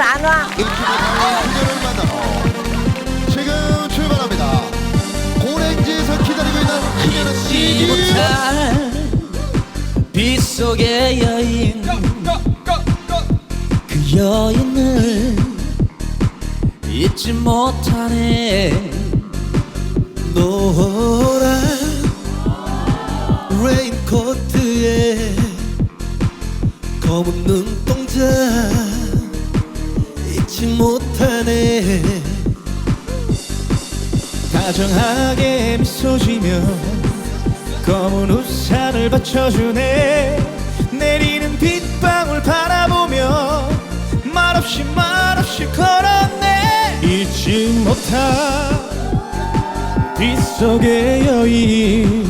안 와. 인기를 가는 그녀를 만나러 지금 출발합니다. 고랭지에서 기다리고 있는 잊지 그녀는 못할 빗속의 여인 그 여인을 잊지 못하네 노란 레인코트에 검은 눈동자 잊지 못하네. 다정하게 미소 지며 검은 우산을 받쳐주네. 내리는 빗방울 바라보며 말없이 말없이 걸었네. 잊지 못할 빗속의 여인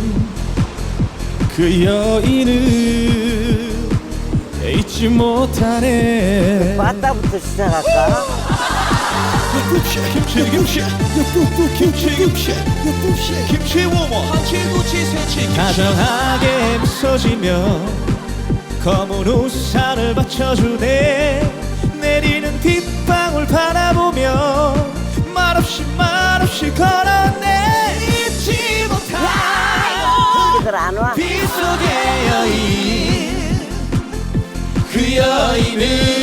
그 여인을 잊지 못하네. 왔다부터 시작할까? 김치 김치 김치 김치 김치 김치 워머. 한치 구치 세치 다정하게 미소지며 검은 우산을 받쳐주네. 내리는 빗방울 바라보며 말없이 말없이 걸었 Baby